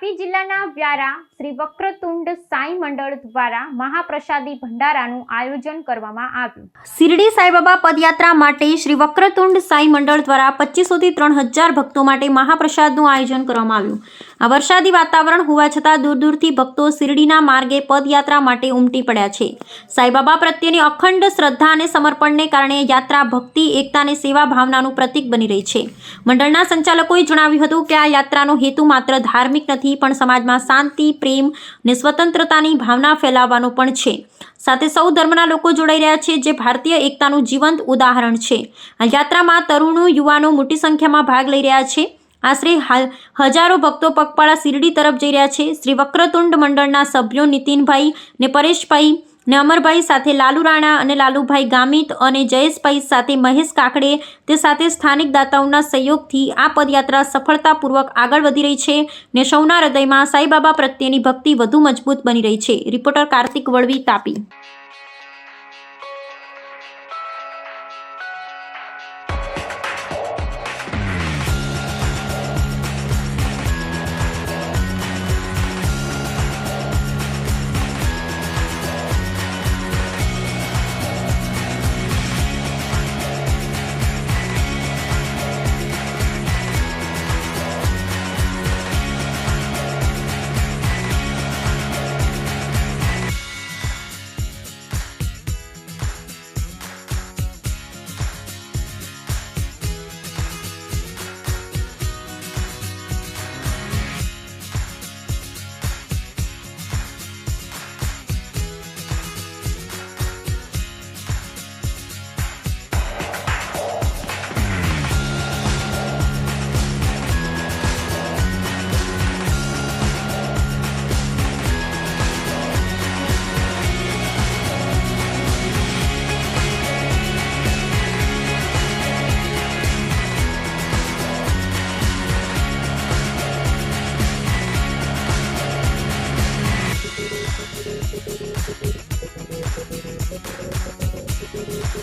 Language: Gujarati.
તાપી જિલ્લાના વ્યારા શ્રી વક્રતુંડ સાંઈ મંડળ દ્વારા મહાપ્રસાદી ભંડારાનું આયોજન કરવામાં આવ્યું. શિરડી સાઈબાબા પદયાત્રા માટે શ્રી વક્રતુંડ સાંઈ મંડળ દ્વારા પચીસોથી ત્રણ હજાર ભક્તો માટે મહાપ્રસાદનું આયોજન કરવામાં આવ્યું. આ વરસાદી વાતાવરણ હોવા છતાં દૂર દૂરથી ભક્તો શિરડીના માર્ગે પદયાત્રા માટે ઉમટી પડ્યા છે. સાઈબાબા પ્રત્યેની અખંડ શ્રદ્ધા અને સમર્પણને કારણે યાત્રા ભક્તિ, એકતા અને સેવા ભાવનાનું પ્રતીક બની રહી છે. મંડળના સંચાલકોએ જણાવ્યું હતું કે આ યાત્રાનો હેતુ માત્ર ધાર્મિક નથી પણ સમાજમાં શાંતિ, પ્રેમ અને સ્વતંત્રતાની ભાવના ફેલાવવાનો પણ છે. સાથે સૌ ધર્મના લોકો જોડાઈ રહ્યા છે, જે ભારતીય એકતાનું જીવંત ઉદાહરણ છે. યાત્રામાં તરુણો, યુવાનો મોટી સંખ્યામાં ભાગ લઈ રહ્યા છે. આશરે હાલ હજારો ભક્તો પગપાળા શિરડી તરફ જઈ રહ્યા છે. શ્રી વક્રતુંડ મંડળના સભ્યો નીતિનભાઈ ને પરેશભાઈ ને અમરભાઈ સાથે લાલુ રાણા અને લાલુભાઈ ગામિત અને જયેશભાઈ સાથે મહેશ કાકડે તે સાથે સ્થાનિક દાતાઓના સહયોગથી આ પદયાત્રા સફળતાપૂર્વક આગળ વધી રહી છે ને સૌના હૃદયમાં સાઈબાબા પ્રત્યેની ભક્તિ વધુ મજબૂત બની રહી છે. Reporter Kartik Valvi Tapi.